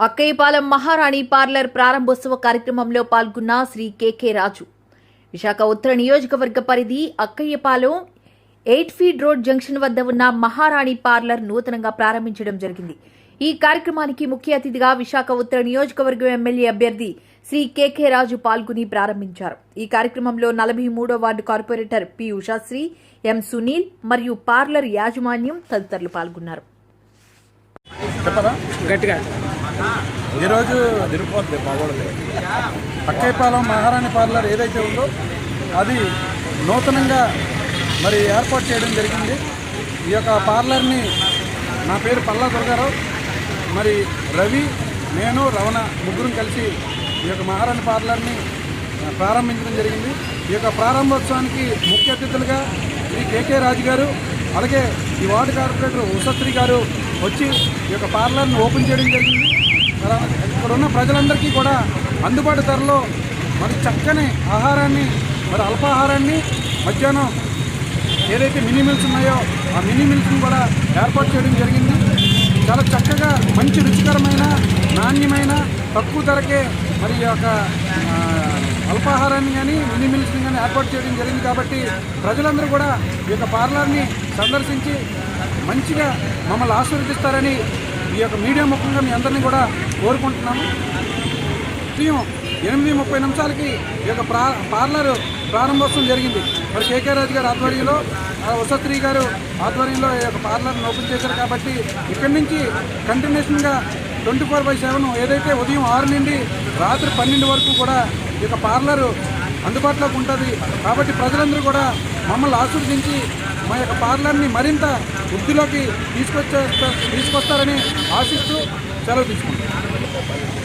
అక్కయ్యపాలెం మహారాణి పార్లర్ ప్రారంభోత్సవ కార్యక్రమంలో పాల్గొన్న శ్రీ కెకే రాజు. విశాఖ ఉత్తర నియోజకవర్గ పరిధి Akkayyapalem eight feet road junction వద్ద ఉన్న మహారాణి పార్లర్ నూతనంగా ప్రారంభించడం జరిగింది. ఈ కార్యక్రమానికి ముఖ్య అతిథిగా విశాఖ ఉత్తర నియోజకవర్గం ఎమ్మెల్యే అభ్యర్థి శ్రీ కెకే రాజు పాల్గొని ప్రారంభించారు. ఈ కార్యక్రమంలో నలభై మూడో ward corporator P Ushasri M Sunil మరియు పార్లర్ యాజమాన్యం తదితరులు పాల్గొన్నారు. చెప్పరా గట్టిగా. ఈరోజు తిరుపతి బాగోడదు అక్కయ్యపాలెం మహారాణి పార్లర్ ఏదైతే ఉందో అది నూతనంగా మరి ఏర్పాటు చేయడం జరిగింది. ఈ యొక్క పార్లర్ని నా పేరు పల్లా దుర్గారావు. మరి రవి నేను రవణ ముగ్గురం కలిసి ఈ యొక్క మహారాణి పార్లర్ని ప్రారంభించడం జరిగింది. ఈ యొక్క ప్రారంభోత్సవానికి ముఖ్య అతిథులుగా శ్రీ కేకే రాజు గారు అలాగే ఈ వార్డు కార్పొరేటర్ ఉషశ్రీ గారు వచ్చి ఈ యొక్క పార్లర్ని ఓపెన్ చేయడం జరిగింది. మరి ఇక్కడ ఉన్న ప్రజలందరికీ కూడా అందుబాటు ధరలో మరి చక్కని ఆహారాన్ని మరి అల్పాహారాన్ని మధ్యాహ్నం ఏదైతే మినీ మిల్స్ ఉన్నాయో ఆ మినీ మిల్స్ని కూడా ఏర్పాటు చేయడం జరిగింది. చాలా చక్కగా మంచి రుచికరమైన నాణ్యమైన తక్కువ ధరకే మరి ఈ యొక్క అల్పాహారాన్ని కానీ మినీ మిల్స్ని కానీ ఏర్పాటు చేయడం జరిగింది. కాబట్టి ప్రజలందరూ కూడా ఈ యొక్క పార్లర్ని సందర్శించి మంచిగా మమ్మల్ని ఆశీర్వదిస్తారని ఈ యొక్క మీడియా ముఖంగా మీ అందరినీ కూడా కోరుకుంటున్నాము ఉదయం ఎనిమిది ముప్పై నిమిషాలకి ఈ యొక్క ప్రా పార్లర్ ప్రారంభోత్సవం జరిగింది. మరి కేకే రాజు గారు ఆధ్వర్యంలో వసత్రి గారు ఆధ్వర్యంలో ఈ యొక్క పార్లర్ను ఓపెన్ చేశారు కాబట్టి ఇక్కడి నుంచి కంటిన్యూషన్గా ట్వంటీ ఫోర్ బై సెవెన్ ఏదైతే ఉదయం ఆరు నుండి రాత్రి పన్నెండు వరకు కూడా ఈ యొక్క పార్లర్ అందుబాటులోకి ఉంటుంది. కాబట్టి ప్రజలందరూ కూడా మమ్మల్ని ఆశీర్వదించి మా యొక్క పార్లర్ని మరింత వృద్ధిలోకి తీసుకొచ్చే తీసుకొస్తారని ఆశిస్తూ సెలవు తీసుకుంటాం